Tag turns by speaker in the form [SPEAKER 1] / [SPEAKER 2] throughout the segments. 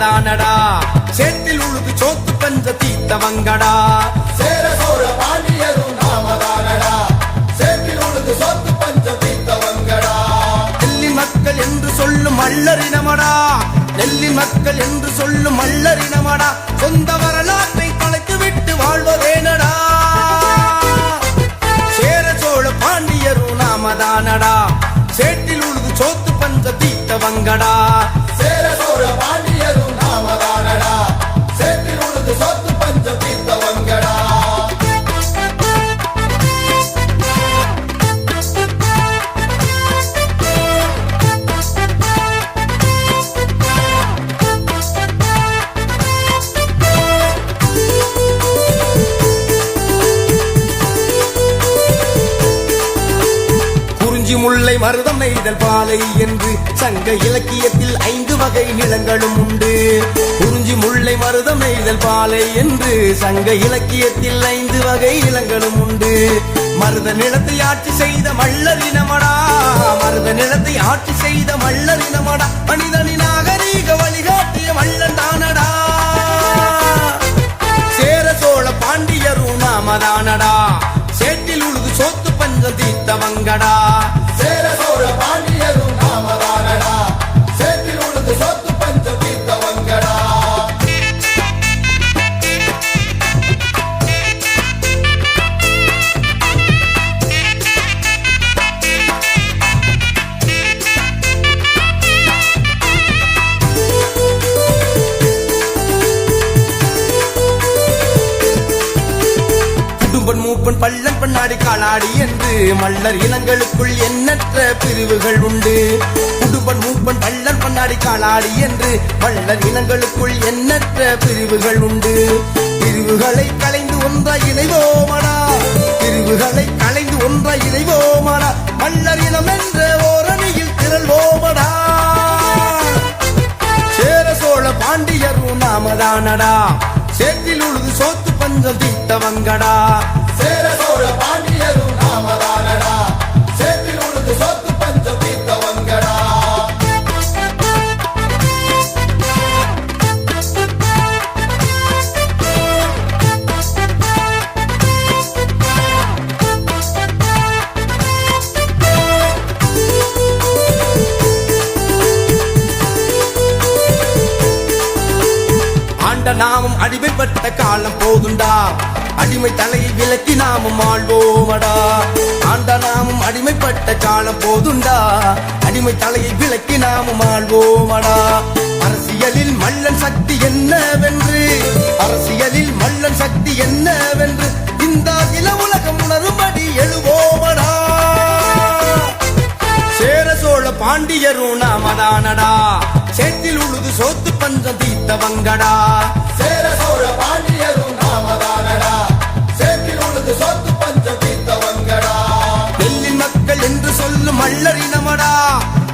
[SPEAKER 1] தானடா சேத்தில் உழுது சோத்து பஞ்ச தீத்தவங்கடா.
[SPEAKER 2] சேர சோழ பாண்டியரும் நாமதானடா. சேத்தில் உழுது சோத்து பஞ்ச தீத்தவங்கடா.
[SPEAKER 1] டெல்லி மக்கள் என்று சொல்லும் மல்லரினமடா டெல்லி மக்கள் என்று சொல்லும் மல்லரினமடா சொந்த வரலாற்றை தொலைத்து விட்டு வாழ்வதேனடா. சேர சோழ பாண்டியரும் நாமதானடா. சேட்டில் உழுது சோத்து பஞ்ச தீத்தவங்கடா.
[SPEAKER 2] சேர சோழ
[SPEAKER 1] மருதம் பாலை என்று சங்க இலக்கியத்தில் ஐந்து வகை நிலங்களும் உண்டு. குறிஞ்சி முல்லை மருதம் எய்தல் பாலை என்று சங்க இலக்கியத்தில் ஐந்து வகை நிலங்களும் உண்டு. மருத நிலத்தை ஆட்சி செய்த மல்லரினமடா மருத நிலத்தை ஆட்சி செய்த மல்லரினமடா மனிதனின் நாகரீக வழிகாட்டிய மல்லன் தானடா. சேர சோழ பாண்டியரும் நாமதானடா. சேற்றில் உழுது சோத்து பஞ்சம் தீர்த்தவங்கடா. நாடு என்று மல்லர் இனங்களுக்குள் எண்ணற்ற பிரிவுகள் உண்டு. குடும்பன் மூப்பன் பள்ளன் பண்ணாடி காலாடி என்று மல்லர் இனங்களுக்குள் எண்ணற்ற பிரிவுகள் உண்டு. பிரிவுகளை கலைந்து ஒன்றாய் இணைவோமடா. பிரிவுகளை கலைந்து ஒன்றாய் இணைவோமடா. மல்லர் இனம் என்ற ஓரணியில் திரள்வோமடா. சேர சோழ பாண்டியரும் நாமதானடா. சேற்றில் உழுது சோத்து பஞ்சம் தீர்த்தவங்கடா.
[SPEAKER 2] சேர சோழ
[SPEAKER 1] பாண்டிய நாமும் அடிமைப்பட்ட காலம் போதுண்டா. அடிமை தலையை விலக்கி நாமும் ஆழ்வோமடா நாமும் காலம் போதுண்டா. அடிமை தலையை விளக்கி நாமும் ஆழ்வோமடா அரசியலில் மல்லன் சக்தி என்னவென்று? அரசியலில் மல்லன் சக்தி என்னவென்று? இந்த இள உலகம் உணரும்படி எழுவோமடா. சேர சோழ பாண்டியரும் நாமதானடா. சேற்றில் உழுது சோத்து பஞ்சம் தீர்த்தவங்கடா
[SPEAKER 2] சேர சோழ பாண்டியரும் நாமதானடா. சேற்றில் உழுது சோத்து
[SPEAKER 1] சொல்லும் மல்லரினமடா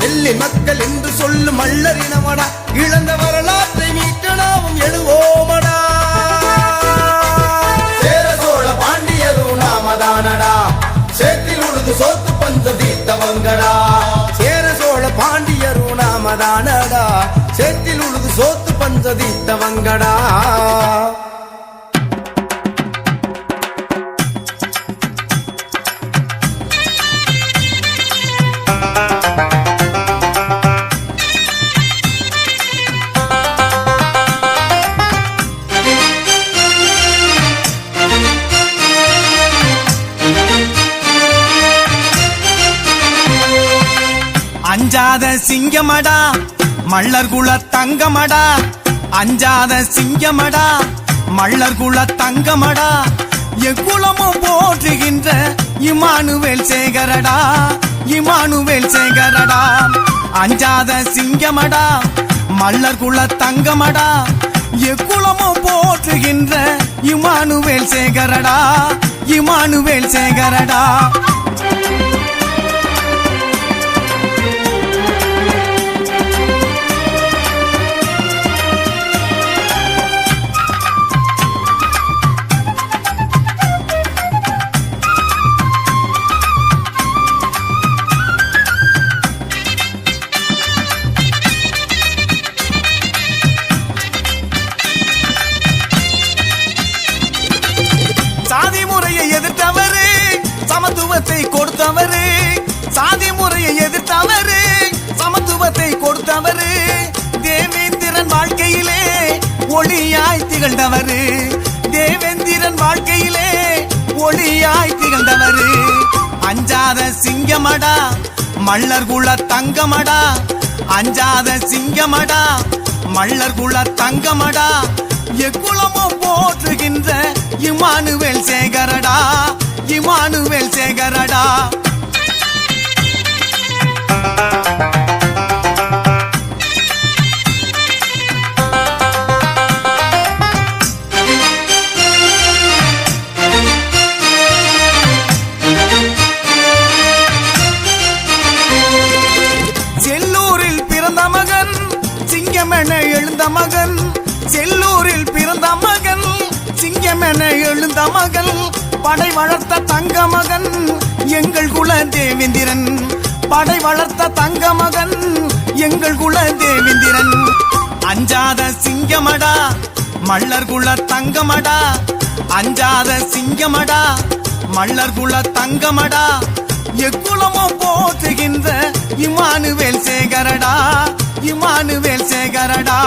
[SPEAKER 1] வெள்ளி மக்கள் என்று சொல்லும் மல்லரினமடா இழந்த வரலாற்றை மீட்டு நாமும் எழுவோமடா.
[SPEAKER 2] சேர சோழ பாண்டியரும் நாமதானடா. சேத்தில் உழுது சோத்து பஞ்ச தீர்த்தவங்கடா.
[SPEAKER 1] சேர சோழ பாண்டியரும் நாமதானடா. சேத்தில் உழுது சோத்து பஞ்ச தீர்த்தவங்கடா.
[SPEAKER 3] அஞ்சாத சிங்கமடா மல்லர் குல தங்கமடா அஞ்சாத சிங்கமடா மல்லர் குல தங்கமடா. எக்குளமும் போற்றுகின்ற இமானுவேல் சேகரடா இமானுவேல் சேகரடா. அஞ்சாத சிங்கமடா மல்லர் குல தங்கமடா எக்குளமும் போற்றுகின்ற இமானுவேல் சேகரடா இமானுவேல் சேகரடா. பிறந்தவரு. அஞ்சாத சிங்கமடா மல்லர் குல தங்கமடா. அஞ்சாத சிங்கமடா மல்லர் குல தங்கமடா. எக்குளமும் போற்றுகின்ற இமானுவேல் சேகரடா இமானுவேல் சேகரடா. மகன். செல்லூரில் பிறந்த மகன். சிங்கமென எழுந்த மகன். படை வளர்த்த தங்க மகன். எங்கள் குல தேவேந்திரன். படை வளர்த்த தங்க மகன். எங்கள் குல தேவேந்திரன். அஞ்சாத சிங்கமடா. மல்லர் குல தங்கமடா. அஞ்சாத சிங்கமடா. மல்லர் குல தங்கமடா. எக்குலமோ போற்றுகின்ற இமானுவேல் சேகரடா. இமானுவேல் சேகரடா.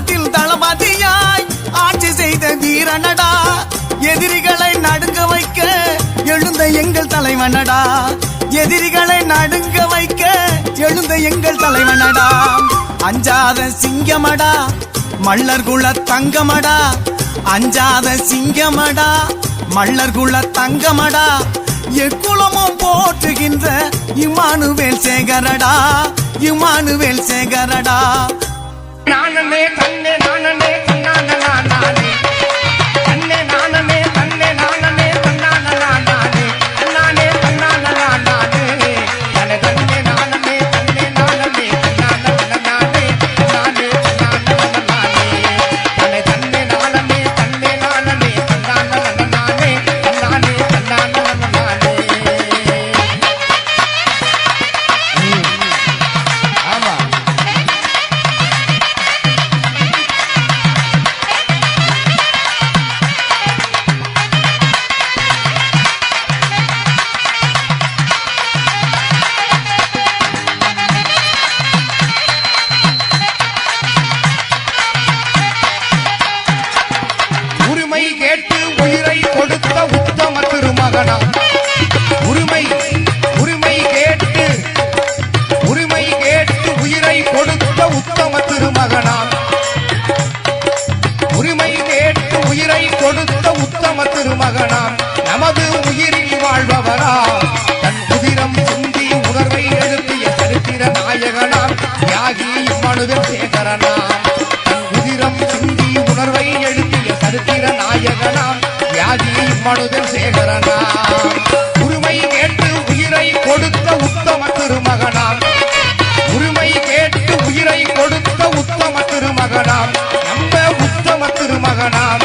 [SPEAKER 3] ராணுவத்தில் தளபதியாய் ஆட்சி செய்த வீரனடா. எதிரிகளை நடுங்க வைக்க எழுந்த எங்கள் தலைவனடா. எதிரிகளை நடுங்க வைக்க எழுந்த எங்கள் தலைவனடா. அஞ்சாத சிங்கமடா மல்லர் குல தங்கமடா. அஞ்சாத சிங்கமடா மல்லர் குல தங்கமடா. எக்குளமும் போற்றுகின்ற இமானுவேல் சேகரடா. இமானுவேல் சேகரடா.
[SPEAKER 2] நானே தன்னே நானே மனுதன் மனுவில் சேகரனா. உரிமை கேட்டு உயிரை கொடுத்த உத்தம திருமகனாம் உரிமை கேட்டு உயிரை கொடுத்த உத்தம திருமகனாம் நம்ம உத்தம திருமகனாம்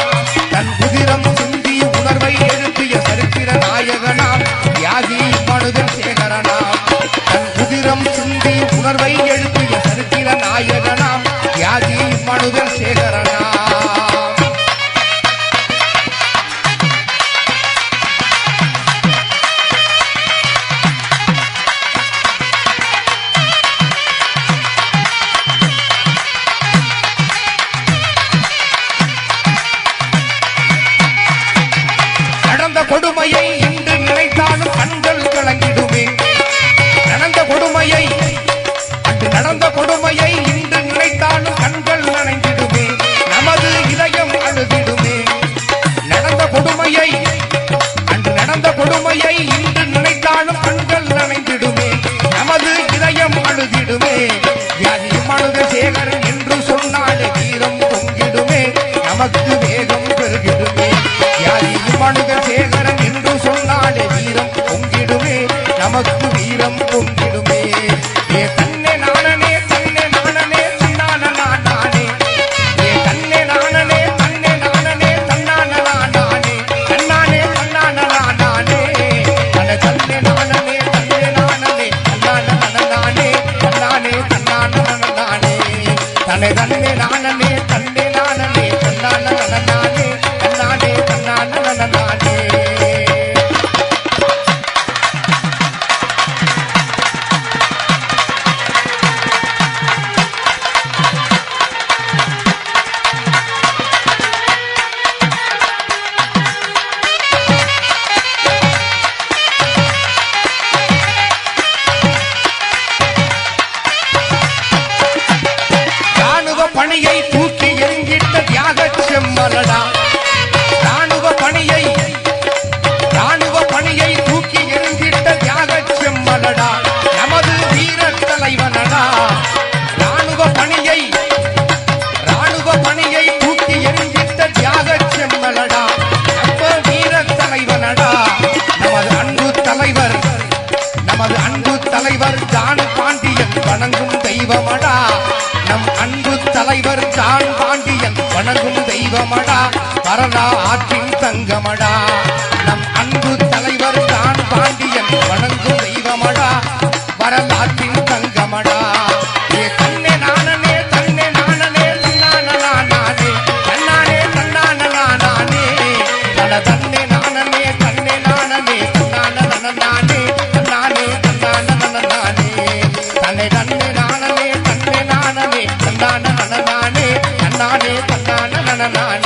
[SPEAKER 2] தலைவர் தான் பாண்டியன் வணங்கும் தெய்வமடா. நம் அன்பு தலைவர் தான் பாண்டியன் வணங்கும் தெய்வமடா. வரலா ஆற்றின் தங்கமடா. நம் அன்பு தலைவர் தான் பாண்டியன் வணங்கும் தன்னான நனநானே தன்னானே தன்னான
[SPEAKER 4] நனநானே